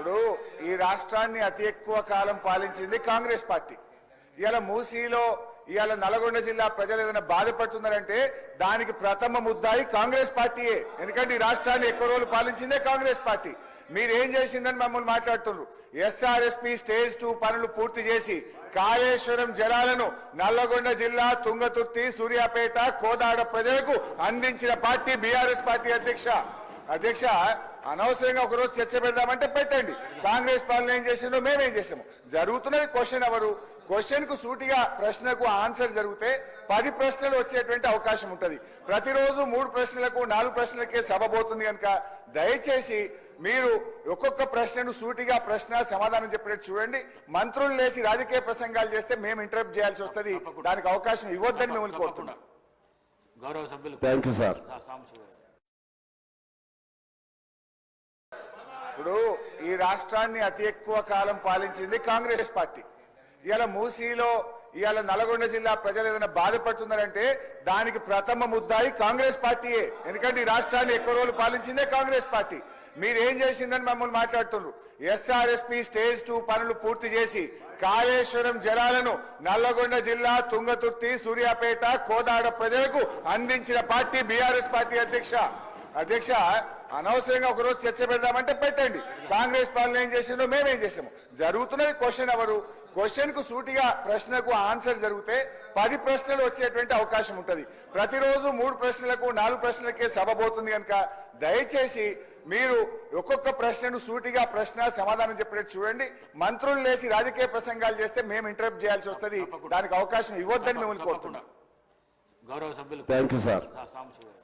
ఇప్పుడు ఈ రాష్ట్రాన్ని అతి ఎక్కువ కాలం పాలించింది కాంగ్రెస్ పార్టీ. ఇవాళ మూసీలో ఇవాళ నల్గొండ జిల్లా ప్రజలు ఏదైనా బాధపడుతున్నారంటే దానికి ప్రథమ ముద్దాయి కాంగ్రెస్ పార్టీయే. ఎందుకంటే ఈ రాష్ట్రాన్ని ఎక్కువ రోజులు పాలించిందే కాంగ్రెస్ పార్టీ. మీరేం చేసిందని మమ్మల్ని మాట్లాడుతున్నారు ఎస్ఆర్ఎస్పి స్టేజ్ టూ పనులు పూర్తి చేసి కాళేశ్వరం జలాలను నల్లగొండ జిల్లా తుంగతుర్తి సూర్యాపేట కోదాడ ప్రజలకు అందించిన పార్టీ బీఆర్ఎస్ పార్టీ అధ్యక్ష. అధ్యక్ష అనవసరంగా ఒకరోజు చర్చ పెడదామంటే పెట్టండి. కాంగ్రెస్ పాలన ఏం చేసిందో మేమేం చేసాము. జరుగుతున్నది క్వశ్చన్ ఎవరు? క్వశ్చన్కు సూటిగా ప్రశ్నకు ఆన్సర్ జరిగితే పది ప్రశ్నలు వచ్చేటువంటి అవకాశం ఉంటది. ప్రతిరోజు మూడు ప్రశ్నలకు నాలుగు ప్రశ్నలకే సభ పోతుంది కనుక దయచేసి మీరు ఒక్కొక్క ప్రశ్నను సూటిగా ప్రశ్న సమాధానం చెప్పినట్టు చూడండి. మంత్రులు లేచి రాజకీయ ప్రసంగాలు చేస్తే మేము ఇంటరప్ట్ చేయాల్సి వస్తది. దానికి అవకాశం ఇవ్వద్దని మిమ్మల్ని కోరుతున్నాం. గౌరవ సభ్యులు థ్యాంక్ యూ సార్ ఇప్పుడు ఈ రాష్ట్రాన్ని అతి ఎక్కువ కాలం పాలించింది కాంగ్రెస్ పార్టీ. ఇవాళ మూసీలో ఇవాళ నల్గొండ జిల్లా ప్రజలు ఏదైనా బాధపడుతున్నారంటే దానికి ప్రథమ ముద్దాయి కాంగ్రెస్ పార్టీయే. ఎందుకంటే ఈ రాష్ట్రాన్ని ఎక్కువ రోజులు పాలించిందే కాంగ్రెస్ పార్టీ. మీరేం చేసిందని మమ్మల్ని మాట్లాడుతున్నారు. ఎస్ఆర్ఎస్పి స్టేజ్ టూ పనులు పూర్తి చేసి కాళేశ్వరం జలాలను నల్లగొండ జిల్లా తుంగతుర్తి సూర్యాపేట కోదాడ ప్రజలకు అందించిన పార్టీ బీఆర్ఎస్ పార్టీ అధ్యక్ష. అధ్యక్ష అనవసరంగా ఒకరోజు చర్చ పెడదామంటే పెట్టండి. కాంగ్రెస్ పాలన ఏం చేసిందో మేమేం చేసాము. జరుగుతున్నది క్వశ్చన్ ఎవరు? క్వశ్చన్కు సూటిగా ప్రశ్నకు ఆన్సర్ జరిగితే పది ప్రశ్నలు వచ్చేటువంటి అవకాశం ఉంటది. ప్రతిరోజు మూడు ప్రశ్నలకు నాలుగు ప్రశ్నలకే సభ పోతుంది కనుక దయచేసి మీరు ఒక్కొక్క ప్రశ్నను సూటిగా ప్రశ్న సమాధానం చెప్పినట్టు చూడండి. మంత్రులు లేచి రాజకీయ ప్రసంగాలు చేస్తే మేము ఇంటరప్ట్ చేయాల్సి వస్తది. దానికి అవకాశం ఇవ్వద్దని మిమ్మల్ని కోరుతున్నాం. గౌరవ సభ్యులు థ్యాంక్ యూ సార్ సాంబశివరావు.